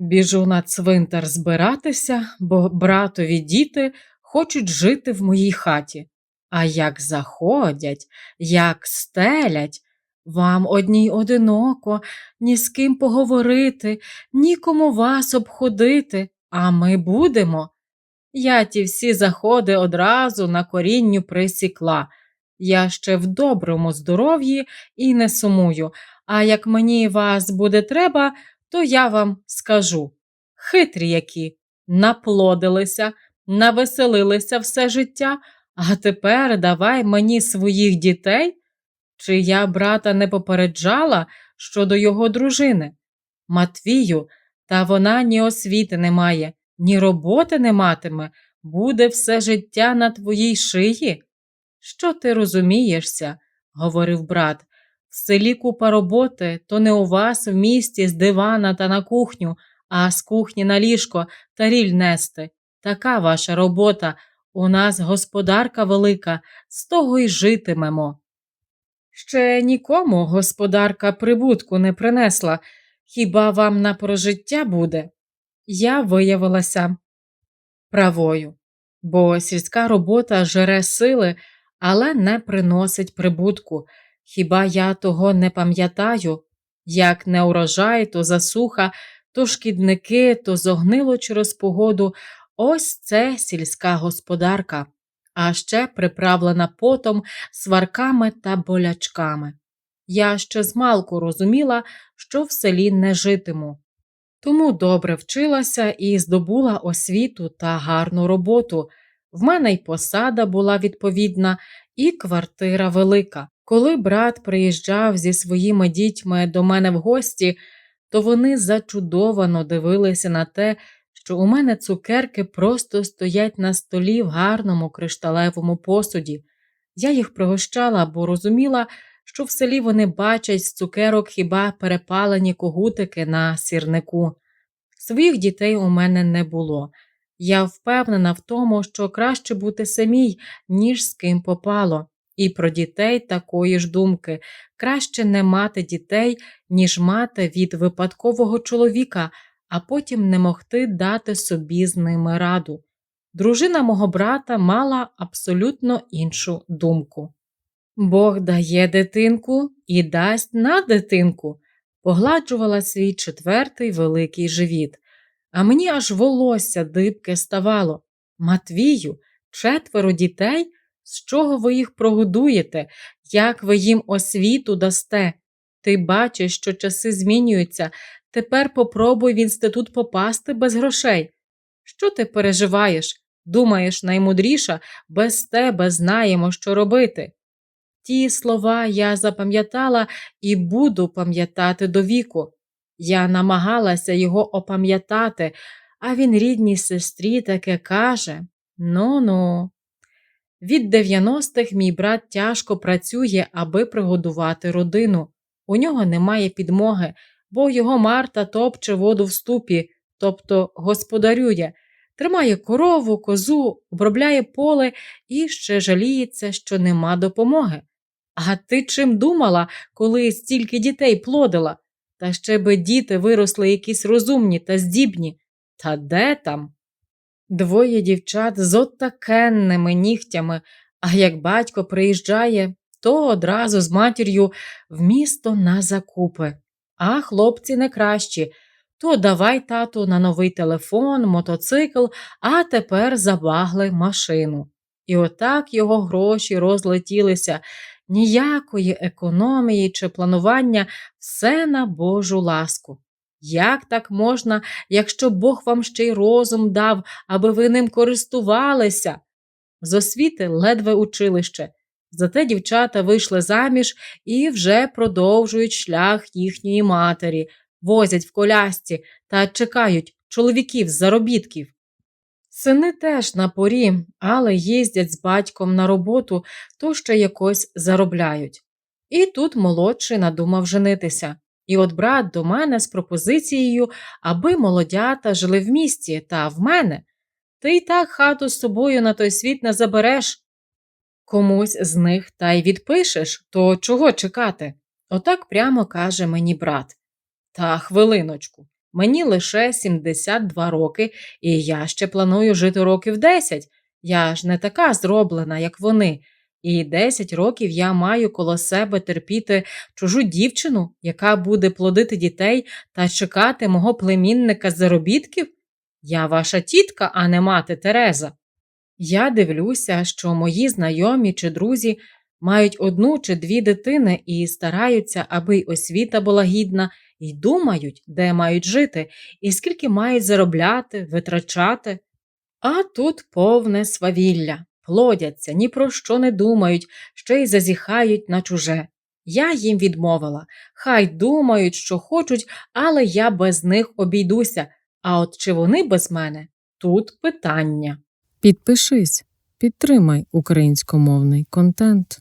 Біжу на цвинтар збиратися, бо братові діти хочуть жити в моїй хаті. А як заходять, як стелять, вам одній одиноко, ні з ким поговорити, нікому вас обходити, а ми будемо. Я ті всі заходи одразу на корінню присікла. Я ще в доброму здоров'ї і не сумую, а як мені вас буде треба, то я вам скажу. Хитрі які, наплодилися, навеселилися все життя, а тепер давай мені своїх дітей. Чи я брата не попереджала щодо його дружини? Матвію, та вона ні освіти не має, ні роботи не матиме, буде все життя на твоїй шиї. Що ти розумієшся? говорив брат. В селі купа роботи, то не у вас в місті з дивана та на кухню, а з кухні на ліжко та ріль нести. Така ваша робота. У нас господарка велика, з того й житимемо. Ще нікому господарка прибутку не принесла, хіба вам на прожиття буде? Я виявилася правою, бо сільська робота жере сили, але не приносить прибутку. Хіба я того не пам'ятаю? Як не урожай, то засуха, то шкідники, то зогнило через погоду. Ось це сільська господарка, а ще приправлена потом, сварками та болячками. Я ще змалку розуміла, що в селі не житиму. Тому добре вчилася і здобула освіту та гарну роботу. В мене й посада була відповідна, і квартира велика. Коли брат приїжджав зі своїми дітьми до мене в гості, то вони зачудовано дивилися на те, що у мене цукерки просто стоять на столі в гарному кришталевому посуді. Я їх пригощала, бо розуміла, що в селі вони бачать з цукерок хіба перепалені когутики на сірнику. Своїх дітей у мене не було. Я впевнена в тому, що краще бути самій, ніж з ким попало. І про дітей такої ж думки краще не мати дітей, ніж мати від випадкового чоловіка, а потім не могти дати собі з ними раду. Дружина мого брата мала абсолютно іншу думку. Бог дає дитинку і дасть на дитинку, погладжувала свій четвертий великий живіт, а мені аж волосся дибке ставало. Матвію, четверо дітей. З чого ви їх прогодуєте, як ви їм освіту дасте? Ти бачиш, що часи змінюються, тепер попробуй в інститут попасти без грошей. Що ти переживаєш? Думаєш, наймудріша, без тебе знаємо, що робити. Ті слова я запам'ятала і буду пам'ятати до віку. Я намагалася його опам'ятати, а він рідній сестрі таке каже ну ну. Від 90-х мій брат тяжко працює, аби пригодувати родину. У нього немає підмоги, бо його Марта топче воду в ступі, тобто господарює, тримає корову, козу, обробляє поле і ще жаліється, що нема допомоги. А ти чим думала, коли стільки дітей плодила? Та ще би діти виросли якісь розумні та здібні. Та де там? Двоє дівчат з отакенними нігтями, а як батько приїжджає, то одразу з матір'ю в місто на закупи. А хлопці не кращі. То давай, тату, на новий телефон, мотоцикл, а тепер забагли машину. І отак його гроші розлетілися. Ніякої економії чи планування, все на Божу ласку. Як так можна, якщо Бог вам ще й розум дав, аби ви ним користувалися? З освіти ледве училище. Зате дівчата вийшли заміж і вже продовжують шлях їхньої матері, возять в колясці та чекають чоловіків з заробітків. Сини теж на порі, але їздять з батьком на роботу, то ще якось заробляють. І тут молодший надумав женитися. І от брат до мене з пропозицією, аби молодята жили в місті та в мене. Ти й так хату з собою на той світ не забереш. Комусь з них та й відпишеш, то чого чекати? Отак прямо каже мені брат. Та хвилиночку, Мені лише 72 роки, і я ще планую жити років 10. Я ж не така зроблена, як вони. І 10 років я маю коло себе терпіти чужу дівчину, яка буде плодити дітей та чекати мого племінника заробітків? Я ваша тітка, а не мати Тереза. Я дивлюся, що мої знайомі чи друзі мають одну чи дві дитини і стараються, аби й освіта була гідна, і думають, де мають жити, і скільки мають заробляти, витрачати. А тут повне свавілля, плодяться, ні про що не думають, ще й зазіхають на чуже. Я їм відмовила. Хай думають, що хочуть, але я без них обійдуся. А от чи вони без мене? Тут питання. Підпишись, підтримай українськомовний контент.